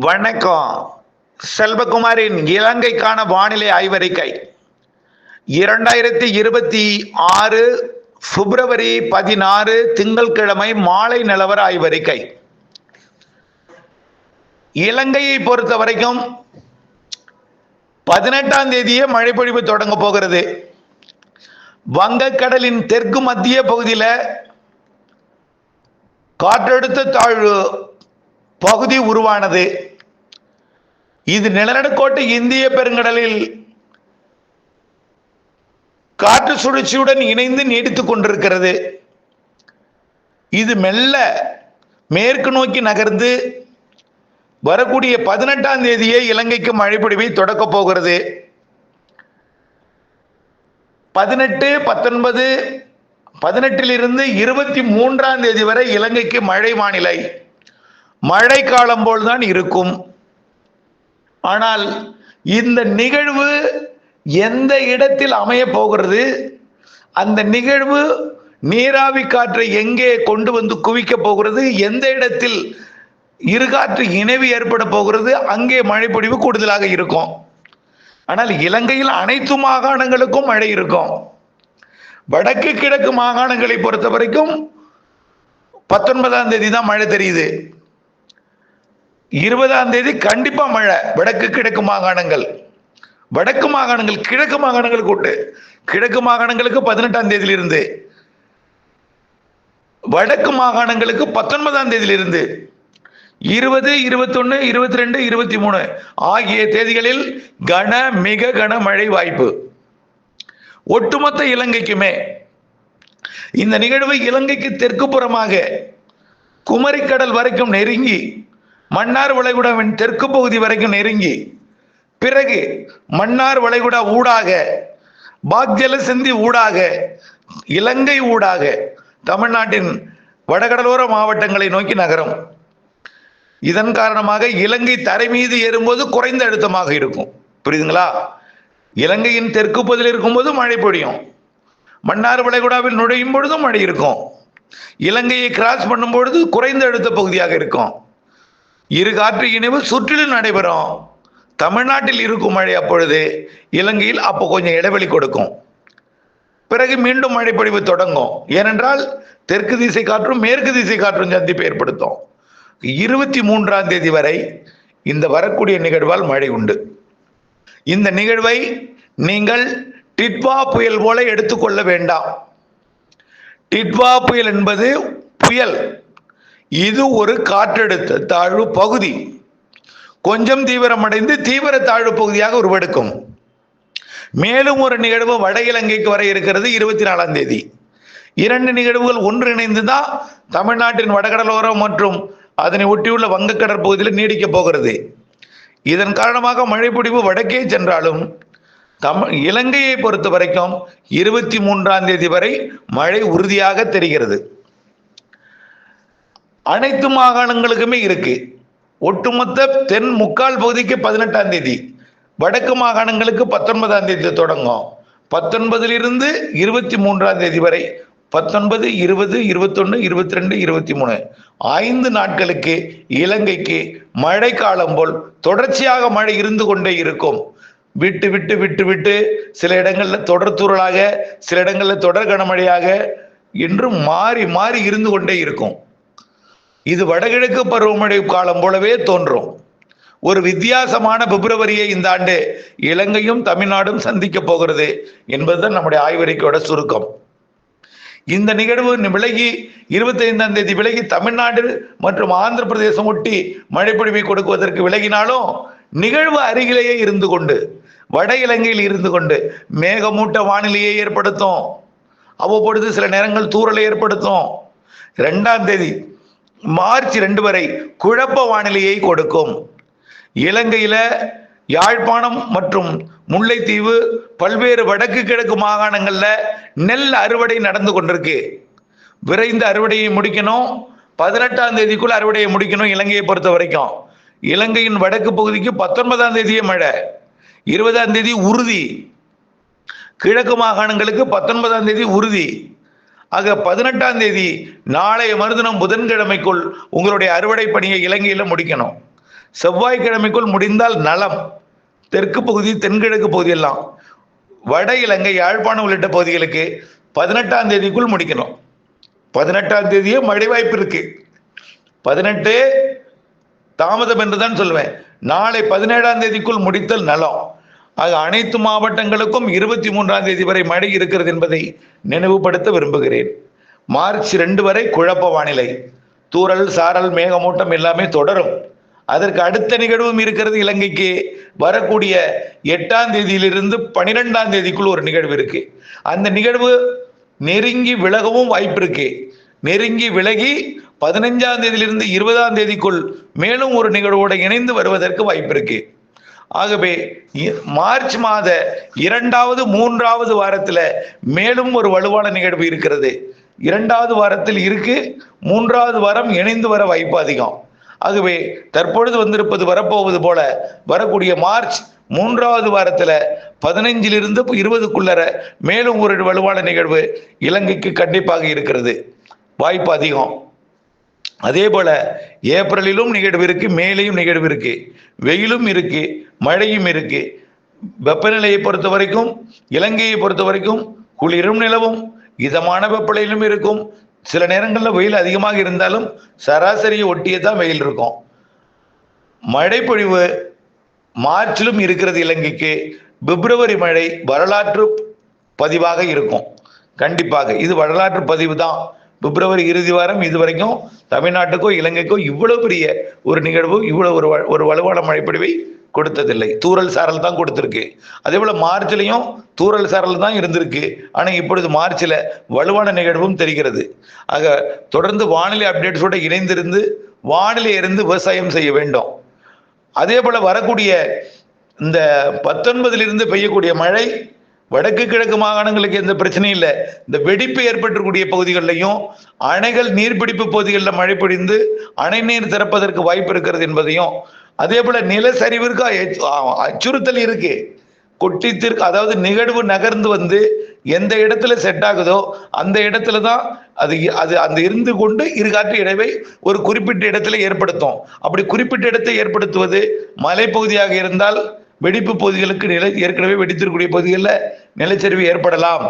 வணக்கம். செல்வகுமாரின் இலங்கைக்கான வானிலை ஆய்வறிக்கை. இரண்டாயிரத்தி இருபத்தி ஆறு பிப்ரவரி பதினாறு திங்கட்கிழமை மாலை நிலவர ஆய்வறிக்கை. இலங்கையை பொறுத்த வரைக்கும் பதினெட்டாம் தேதியே மழைப்பொழிவு தொடங்க போகிறது. வங்கக்கடலின் தெற்கு மத்திய பகுதியில் காற்றழுத்த தாழ்வு பகுதி உருவானது. இது நிலநடுக்கோட்டு இந்திய பெருங்கடலில் காற்று சுழற்சியுடன் இணைந்து நீடித்துக் கொண்டிருக்கிறது. இது மெல்ல மேற்கு நோக்கி நகர்ந்து வரக்கூடிய பதினெட்டாம் தேதியே இலங்கைக்கு மழைப்பிடிவை தொடக்கப் போகிறது. பதினெட்டு பத்தொன்பது பதினெட்டிலிருந்து இருபத்தி மூன்றாம் தேதி வரை இலங்கைக்கு மழை வானிலை. மழை காலம் போல்தான் இருக்கும். ஆனால் இந்த நிகழ்வு எந்த இடத்தில் அமைய போகிறது? அந்த நிகழ்வு நீராவி காற்றை எங்கே கொண்டு வந்து குவிக்க போகிறது? எந்த இடத்தில் இருகாற்று இணைவு ஏற்பட போகிறது? அங்கே மழைப்பொழிவு கூடுதலாக இருக்கும். ஆனால் இலங்கையில் அனைத்து மாகாணங்களுக்கும் மழை இருக்கும். வடக்கு கிழக்கு மாகாணங்களை பொறுத்த வரைக்கும் பத்தொன்பதாம் தேதி தான் மழை தெரியுது. இருபதாம் தேதி கண்டிப்பா மழை. வடக்கு கிழக்கு மாகாணங்கள். வடக்கு மாகாணங்கள் கிழக்கு மாகாணங்கள் கூட்டு. கிழக்கு மாகாணங்களுக்கு பதினெட்டாம் தேதியிலிருந்து. வடக்கு மாகாணங்களுக்கு பத்தொன்பதாம் தேதியிலிருந்து. இருபது இருபத்தொன்னு இருபத்தி ரெண்டு இருபத்தி மூணு ஆகிய தேதிகளில் கன மிக கன மழை வாய்ப்பு. ஒட்டுமொத்த இலங்கைக்குமே. இந்த நிகழ்வு இலங்கைக்கு தெற்கு புறமாக குமரிக்கடல் வரைக்கும் நெருங்கி மன்னார் வளைகுடாவின் தெற்கு பகுதி வரைக்கும் நெருங்கி பிறகு மன்னார் வளைகுடா ஊடாக பாக்ஜல சிந்தி ஊடாக இலங்கை ஊடாக தமிழ்நாட்டின் வடகடலோர மாவட்டங்களை நோக்கி நகரும். இதன் காரணமாக இலங்கை தரை மீது ஏறும்போது குறைந்த அழுத்தமாக இருக்கும். புரியுதுங்களா? இலங்கையின் தெற்கு பகுதியில் இருக்கும்போது மழை பொழியும். மன்னார் வளைகுடாவில் நுழையும் பொழுதும் மழை இருக்கும். இலங்கையை கிராஸ் பண்ணும் பொழுது குறைந்த அழுத்த பகுதியாக இருக்கும். இரு காற்று இணைவு சுற்றிலும் நடைபெறும். தமிழ்நாட்டில் இருக்கும் மழை அப்பொழுது இலங்கையில் அப்போ கொஞ்சம் இடைவெளி கொடுக்கும். பிறகு மீண்டும் மழைப்பொழிவு தொடங்கும். ஏனென்றால் தெற்கு திசை காற்றும் மேற்கு திசை காற்றும் சந்திப்பு ஏற்படுத்தும். இருபத்தி மூன்றாம் தேதி வரை இந்த வரக்கூடிய நிகழ்வால் மழை உண்டு. இந்த நிகழ்வை நீங்கள் டிட்வா புயல் போல எடுத்துக்கொள்ள வேண்டாம். டிட்வா புயல் என்பது புயல். இது ஒரு காற்றழுத்த தாழ்வு பகுதி. கொஞ்சம் தீவிரமடைந்து தீவிர தாழ்வு பகுதியாக உருவெடுக்கும். மேலும் ஒரு நிகழ்வு வட இலங்கைக்கு வர இருக்கிறது இருபத்தி நாலாம் தேதி. இரண்டு நிகழ்வுகள் ஒன்றிணைந்து தான் தமிழ்நாட்டின் வடகடலோரம் மற்றும் அதனை ஒட்டியுள்ள வங்கக்கடற் பகுதியில் நீடிக்கப் போகிறது. இதன் காரணமாக மழைப்பொழிவு வடக்கே சென்றாலும் தமிழ் இலங்கையை பொறுத்த வரைக்கும் இருபத்தி மூன்றாம் தேதி வரை மழை உறுதியாக தெரிகிறது. அனைத்து மாகாணங்களுக்குமே இருக்கு. ஒட்டுமொத்த தென் முக்கால் பகுதிக்கு பதினெட்டாம் தேதி வடக்கு மாகாணங்களுக்கு பத்தொன்பதாம் தேதி தொடங்கும். பத்தொன்பதிலிருந்து இருபத்தி மூன்றாம் தேதி வரை பத்தொன்பது இருபது இருபத்தொன்னு இருபத்தி ரெண்டு இருபத்தி மூணு ஐந்து நாட்களுக்கு இலங்கைக்கு மழை காலம் போல் தொடர்ச்சியாக மழை இருந்து கொண்டே இருக்கும். விட்டு விட்டு விட்டு விட்டு சில இடங்களில் தொடர் தூறலாக சில இடங்களில் தொடர் கனமழையாக என்று மாறி மாறி இருந்து கொண்டே இருக்கும். இது வடகிழக்கு பருவமழை காலம் போலவே தோன்றும். ஒரு வித்தியாசமான பிப்ரவரியை இந்த ஆண்டு இலங்கையும் தமிழ்நாடும் சந்திக்க போகிறது என்பதுதான் நம்முடைய ஆய்வறிக்கையோட சுருக்கம். இந்த நிகழ்வு விலகி இருபத்தி ஐந்தாம் தேதி விலகி தமிழ்நாடு மற்றும் ஆந்திர பிரதேசம் ஒட்டி மழைப்பொழிவை கொடுக்குவதற்கு விலகினாலும் நிகழ்வு அருகிலேயே இருந்து கொண்டு வட இலங்கையில் இருந்து கொண்டு மேகமூட்ட வானிலையை ஏற்படுத்தும். அவ்வப்பொழுது சில நேரங்கள் தூறலை ஏற்படுத்தும். ரெண்டாம் தேதி மார்ச் ரெண்டு வரை குழப்ப வானிலையை கொடுக்கும். இலங்கையில யாழ்ப்பாணம் மற்றும் முல்லைத்தீவு பல்வேறு வடக்கு கிழக்கு மாகாணங்கள்ல நெல் அறுவடை நடந்து கொண்டிருக்கு. விரைந்து அறுவடையை முடிக்கணும். பதினெட்டாம் தேதிக்குள்ள அறுவடையை முடிக்கணும் இலங்கையை பொறுத்த வரைக்கும். இலங்கையின் வடக்கு பகுதிக்கு பத்தொன்பதாம் தேதியே மழை. இருபதாம் தேதி உறுதி. கிழக்கு மாகாணங்களுக்கு பத்தொன்பதாம் தேதி உறுதி. ஆக பதினெட்டாம் தேதி நாளைய மறுதினம் புதன்கிழமைக்குள் உங்களுடைய அறுவடை பணியை இலங்கையில் முடிக்கணும். செவ்வாய்க்கிழமைக்குள் முடிந்தால் நலம். தெற்கு பகுதி தென்கிழக்கு பகுதியெல்லாம் வட இலங்கை யாழ்ப்பாணம் உள்ளிட்ட பகுதிகளுக்கு பதினெட்டாம் தேதிக்குள் முடிக்கணும். பதினெட்டாம் தேதியே மழை வாய்ப்பு இருக்கு. பதினெட்டு தாமதம் என்று தான் சொல்லுவேன் நாளை பதினேழாம் தேதிக்குள் முடித்தல் நலம். ஆக அனைத்து மாவட்டங்களுக்கும் இருபத்தி மூன்றாம் தேதி வரை மழை இருக்கிறது என்பதை நினைவுபடுத்த விரும்புகிறேன். மார்ச் ரெண்டு வரை குழப்ப வானிலை. தூரல் சாரல் மேகமூட்டம் எல்லாமே தொடரும். அதற்கு அடுத்த நிகழ்வும் இருக்கிறது இலங்கைக்கு. வரக்கூடிய எட்டாம் தேதியிலிருந்து பனிரெண்டாம் தேதிக்குள் ஒரு நிகழ்வு இருக்கு. அந்த நிகழ்வு நெருங்கி விலகவும் வாய்ப்பு இருக்கு. நெருங்கி விலகி பதினைஞ்சாம் தேதியிலிருந்து இருபதாம் தேதிக்குள் மேலும் ஒரு நிகழ்வோடு இணைந்து வருவதற்கு வாய்ப்பு இருக்குது ஆகவே இ- மார்ச் மாத இரண்டாவது மூன்றாவது வாரத்தில் மேலும் ஒரு வலுவான நிகழ்வு இருக்கிறது. இரண்டாவது வாரத்தில் இருக்கு மூன்றாவது வாரம் இணைந்து வர வாய்ப்பு அதிகம். ஆகவே தற்பொழுது வந்திருப்பது வரப்போவது போல வரக்கூடிய மார்ச் மூன்றாவது வாரத்தில் பதினைஞ்சிலிருந்து இருபதுக்குள்ளர மேலும் ஒரு வலுவான நிகழ்வு இலங்கைக்கு கண்டிப்பாக இருக்கிறது. வாய்ப்பு அதிகம். அதே போல ஏப்ரலிலும் நிகழ்வு இருக்கு மேலேயும் நிகழ்வு இருக்கு வெயிலும் இருக்கு மழையும் இருக்கு. வெப்பநிலையை பொறுத்த வரைக்கும் இலங்கையை பொறுத்த வரைக்கும் குளிரும் நிலவும் இதமான வெப்பநிலையிலும் இருக்கும். சில நேரங்களில் வெயில் அதிகமாக இருந்தாலும் சராசரியை ஒட்டியே தான் வெயில் இருக்கும். மழைப்பொழிவு மார்ச்சிலும் இருக்கிறது இலங்கைக்கு. பிப்ரவரி மழை வரலாற்று பதிவாக இருக்கும். கண்டிப்பாக இது வரலாற்று பதிவு தான். பிப்ரவரி இறுதி வாரம் இது வரைக்கும் தமிழ்நாட்டுக்கோ இலங்கைக்கோ இவ்வளவு பெரிய ஒரு நிகழ்வு இவ்வளவு ஒரு வ- ஒரு வலுவான மழைப்பொழிவை கொடுத்ததில்லை. தூரல் சாரல் தான் கொடுத்துருக்கு. அதே போல மார்ச்லையும் தூரல் சாரல் தான் இருந்திருக்கு. ஆனால் இப்பொழுது மார்ச்சில் வலுவான நிகழ்வும் தெரிகிறது. ஆக தொடர்ந்து வானிலை அப்டேட்ஸோட இணைந்திருந்து வானிலை இருந்து விவசாயம் செய்ய வேண்டும். அதே போல வரக்கூடிய இந்த பத்தொன்பதிலிருந்து பெய்யக்கூடிய மழை வடக்கு கிழக்கு மாகாணங்களுக்கு எந்த பிரச்சனையும் இல்லை. இந்த வெடிப்பு ஏற்பட்டிருக்கூடிய பகுதிகளிலையும் அணைகள் நீர்பிடிப்பு பகுதிகளில் மழை பொழிந்து அணை நீர் திறப்பதற்கு வாய்ப்பு இருக்கிறது என்பதையும் அதே போல நிலச்சரிவிற்கு அச்சுறுத்தல் இருக்கு. கொட்டித்திற்கு அதாவது நிகழ்வு நகர்ந்து வந்து எந்த இடத்துல செட் ஆகுதோ அந்த இடத்துல தான் அது அது அந்த இருந்து கொண்டு இருகாற்று இடைவை ஒரு குறிப்பிட்ட இடத்துல ஏற்படுத்தும். அப்படி குறிப்பிட்ட இடத்தை ஏற்படுத்துவது மலைப்பகுதியாக இருந்தால் வெடிப்பு பகுதிகளுக்கு நில ஏற்கனவே வெடித்திருக்கக்கூடிய பகுதிகளில் நிலச்சரிவு ஏற்படலாம்.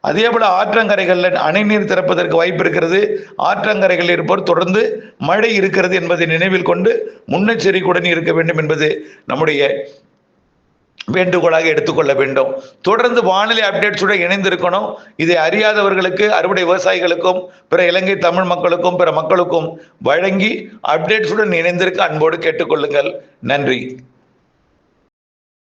அதே போல ஆற்றங்கரைகளில் அணை நீர் திறப்பதற்கு வாய்ப்பு இருக்கிறது. ஆற்றங்கரைகளில் இருப்போர் தொடர்ந்து மழை இருக்கிறது என்பதை நினைவில் கொண்டு முன்னெச்சரிக்கையுடன் இருக்க வேண்டும் என்பது நம்முடைய வேண்டுகோளாக எடுத்துக்கொள்ள வேண்டும். தொடர்ந்து வானிலை அப்டேட்ஸுடன் இணைந்திருக்கணும். இதை அறியாதவர்களுக்கு அறுவடை விவசாயிகளுக்கும் பிற இலங்கை தமிழ் மக்களுக்கும் பிற மக்களுக்கும் வழங்கி அப்டேட்ஸுடன் இணைந்திருக்க அன்போடு கேட்டுக்கொள்ளுங்கள் நன்றி.